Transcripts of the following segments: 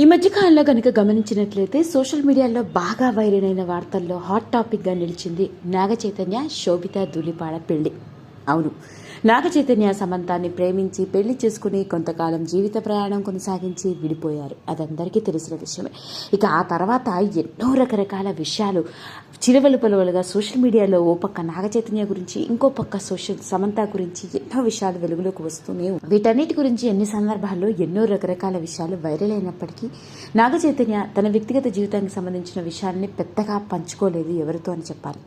ఈ మధ్యకాలంలో కనుక గమనించినట్లయితే సోషల్ మీడియాలో బాగా వైరల్ అయిన వార్తల్లో హాట్ టాపిక్గా నిలిచింది నాగ చైతన్య శోభిత ధూళిపాడ పెళ్ళి. అవును. నాగచైతన్య సమంతాన్ని ప్రేమించి పెళ్ళి చేసుకుని కొంతకాలం జీవిత ప్రయాణం కొనసాగించి విడిపోయారు. అదందరికీ తెలిసిన విషయమే. ఇక ఆ తర్వాత ఎన్నో రకరకాల విషయాలు చిరవలుపలువలుగా సోషల్ మీడియాలో ఓ పక్క నాగచైతన్య గురించి ఇంకో పక్క సోషల్ సమంత గురించి ఎన్నో విషయాలు వెలుగులోకి వస్తూనే వీటన్నిటి గురించి ఎన్ని సందర్భాల్లో ఎన్నో రకరకాల విషయాలు వైరల్ అయినప్పటికీ నాగచైతన్య తన వ్యక్తిగత జీవితానికి సంబంధించిన విషయాన్ని పెద్దగా పంచుకోలేదు ఎవరితో అని చెప్పాలి.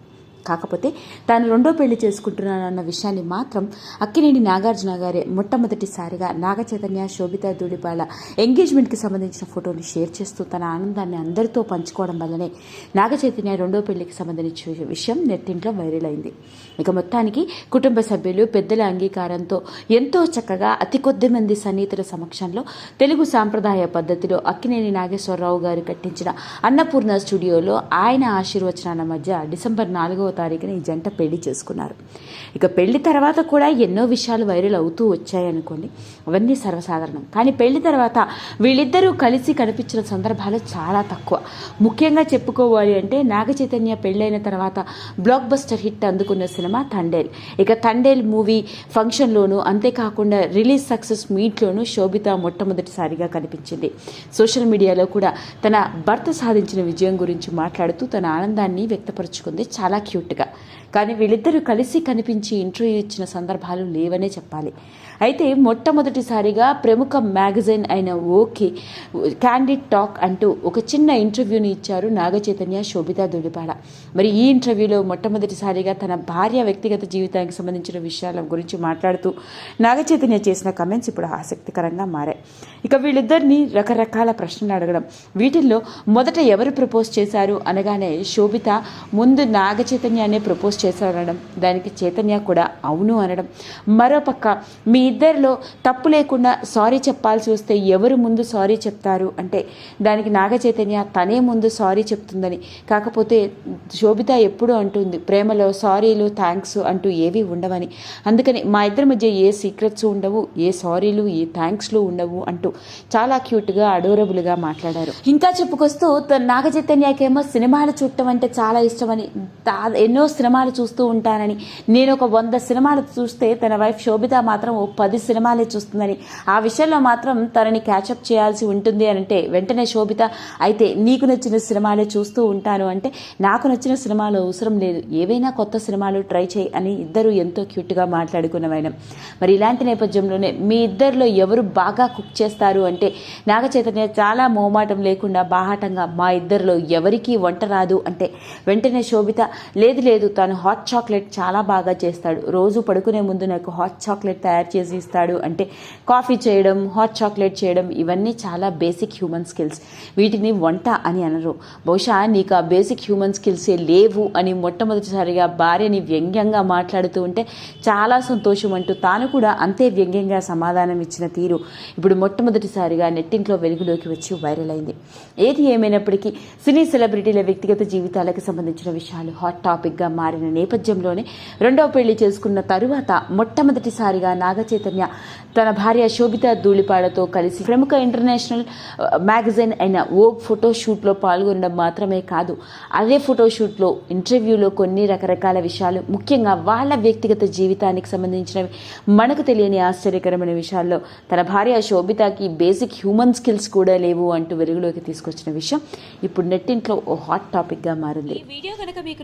కాకపోతే తాను రెండో పెళ్ళి చేసుకుంటున్నానన్న విషయాన్ని మాత్రం అక్కినేని నాగార్జున గారే మొట్టమొదటిసారిగా నాగచైతన్య శోభిత ధూళిపాల ఎంగేజ్మెంట్కి సంబంధించిన ఫోటోని షేర్ చేస్తూ తన ఆనందాన్ని అందరితో పంచుకోవడం వల్లనే నాగచైతన్య రెండో పెళ్ళికి సంబంధించిన విషయం నెట్టింట్లో వైరల్ అయింది. ఇక మొత్తానికి కుటుంబ సభ్యులు పెద్దల అంగీకారంతో ఎంతో చక్కగా అతి కొద్ది మంది సన్నిహితుల సమక్షంలో తెలుగు సాంప్రదాయ పద్ధతిలో అక్కినేని నాగేశ్వరరావు గారు కట్టించిన అన్నపూర్ణ స్టూడియోలో ఆయన ఆశీర్వచనాల మధ్య డిసెంబర్ నాలుగవ తారీఖున ఈ జంట పెళ్ళి చేసుకున్నారు. ఇక పెళ్ళి తర్వాత కూడా ఎన్నో విషయాలు వైరల్ అవుతూ వచ్చాయనుకోండి అవన్నీ సర్వసాధారణం. కానీ పెళ్ళి తర్వాత వీళ్ళిద్దరూ కలిసి కనిపించిన సందర్భాలు చాలా తక్కువ. ముఖ్యంగా చెప్పుకోవాలి అంటే నాగ చైతన్య పెళ్ళైన తర్వాత బ్లాక్ బస్టర్ హిట్ అందుకున్న సినిమా తండేల్. ఇక తండేల్ మూవీ ఫంక్షన్లోనూ అంతేకాకుండా రిలీజ్ సక్సెస్ మీట్లోనూ శోభిత మొట్టమొదటిసారిగా కనిపించింది. సోషల్ మీడియాలో కూడా తన భర్త సాధించిన విజయం గురించి మాట్లాడుతూ తన ఆనందాన్ని వ్యక్తపరుచుకుంది. చాలా క్యూట్ క్యూట్గా కానీ వీళ్ళిద్దరూ కలిసి కనిపించి ఇంటర్వ్యూ ఇచ్చిన సందర్భాలు లేవనే చెప్పాలి. అయితే మొట్టమొదటిసారిగా ప్రముఖ మ్యాగజైన్ అయిన ఓకే క్యాండిడ్ టాక్ అంటూ ఒక చిన్న ఇంటర్వ్యూని ఇచ్చారు నాగచైతన్య శోభితా దుడిపాడ మరి ఈ ఇంటర్వ్యూలో మొట్టమొదటిసారిగా తన భార్య వ్యక్తిగత జీవితానికి సంబంధించిన విషయాల గురించి మాట్లాడుతూ నాగచైతన్య చేసిన కమెంట్స్ ఇప్పుడు ఆసక్తికరంగా మారాయి. ఇక వీళ్ళిద్దరిని రకరకాల ప్రశ్నలు అడగడం. వీటిల్లో మొదట ఎవరు ప్రపోజ్ చేశారు అనగానే శోభిత ముందు నాగచైతన్య చైతన్యానే ప్రపోజ్ చేశారనడం దానికి చైతన్య కూడా అవును అనడం. మరోపక్క మీ ఇద్దరిలో తప్పు లేకుండా సారీ చెప్పాల్సి వస్తే ఎవరు ముందు సారీ చెప్తారు? అంటే దానికి నాగ చైతన్య తనే ముందు సారీ చెప్తుందని. కాకపోతే శోభిత ఎప్పుడూ అంటుంది ప్రేమలో సారీలు థ్యాంక్స్ అంటూ ఏవి ఉండవని. అందుకని మా ఇద్దరి మధ్య ఏ సీక్రెట్స్ ఉండవు ఏ సారీలు ఏ థ్యాంక్స్లు ఉండవు అంటూ చాలా క్యూట్గా అడోరబుల్గా మాట్లాడారు. ఇంకా చెప్పుకొస్తూ నాగ చైతన్యకేమో సినిమాలు చూడటం అంటే చాలా ఇష్టమని తా- ఎన్నో సినిమాలు చూస్తూ ఉంటానని. నేను ఒక వంద సినిమాలు చూస్తే తన వైఫ్ శోభిత మాత్రం ఓ పది సినిమాలే చూస్తుందని. ఆ విషయంలో మాత్రం తనని క్యాచప్ చేయాల్సి ఉంటుంది అని అంటే వెంటనే శోభిత అయితే నీకు నచ్చిన సినిమాలే చూస్తూ ఉంటాను అంటే నాకు నచ్చిన సినిమాలు అవసరం లేదు. ఏవైనా కొత్త సినిమాలు ట్రై చేయి అని ఇద్దరు ఎంతో క్యూట్గా మాట్లాడుకున్నవైన మరి ఇలాంటి నేపథ్యంలోనే మీ ఇద్దరిలో ఎవరు బాగా కుక్ చేస్తారు అంటే నాగ చైతన్య చాలా మోమాటం లేకుండా బాహాటంగా మా ఇద్దరిలో ఎవరికీ వంట రాదు అంటే వెంటనే శోభిత లేదు లేదు తను హాట్ చాక్లెట్ చాలా బాగా చేస్తాడు. రోజు పడుకునే ముందు నాకు హాట్ చాక్లెట్ తయారు చేసి ఇస్తాడు. అంటే కాఫీ చేయడం హాట్ చాక్లెట్ చేయడం ఇవన్నీ చాలా బేసిక్ హ్యూమన్ స్కిల్స్ వీటిని వంట అని అనరు. బహుశా నీకు ఆ బేసిక్ హ్యూమన్ స్కిల్సే లేవు అని మొట్టమొదటిసారిగా భార్యని వ్యంగ్యంగా మాట్లాడుతూ ఉంటే చాలా సంతోషం అంటూ తాను కూడా అంతే వ్యంగ్యంగా సమాధానం ఇచ్చిన తీరు ఇప్పుడు మొట్టమొదటిసారిగా నెట్టింట్లో వెలుగులోకి వచ్చి వైరల్ అయింది. ఏది ఏమైనప్పటికీ సినీ సెలబ్రిటీల వ్యక్తిగత జీవితాలకు సంబంధించిన విషయాలు హాట్ టాపిక్గా మారిన నేపథ్యంలోనే రెండవ పెళ్ళి చేసుకున్న తరువాత మొట్టమొదటిసారిగా నాగచైతన్య తన భార్య శోభిత ధూళిపాడతో కలిసి ప్రముఖ ఇంటర్నేషనల్ మ్యాగజైన్ అయిన ఓగ్ ఫోటోషూట్లో పాల్గొనడం మాత్రమే కాదు అదే ఫోటోషూట్లో ఇంటర్వ్యూలో కొన్ని రకరకాల విషయాలు ముఖ్యంగా వాళ్ళ వ్యక్తిగత జీవితానికి సంబంధించినవి మనకు తెలియని ఆశ్చర్యకరమైన విషయాల్లో తన భార్య శోభితకి బేసిక్ హ్యూమన్ స్కిల్స్ కూడా లేవు అంటూ వెలుగులోకి తీసుకొచ్చిన విషయం ఇప్పుడు నెట్టింట్లో ఓ హాట్ టాపిక్గా మారింది. ఈ వీడియో కనుక మీకు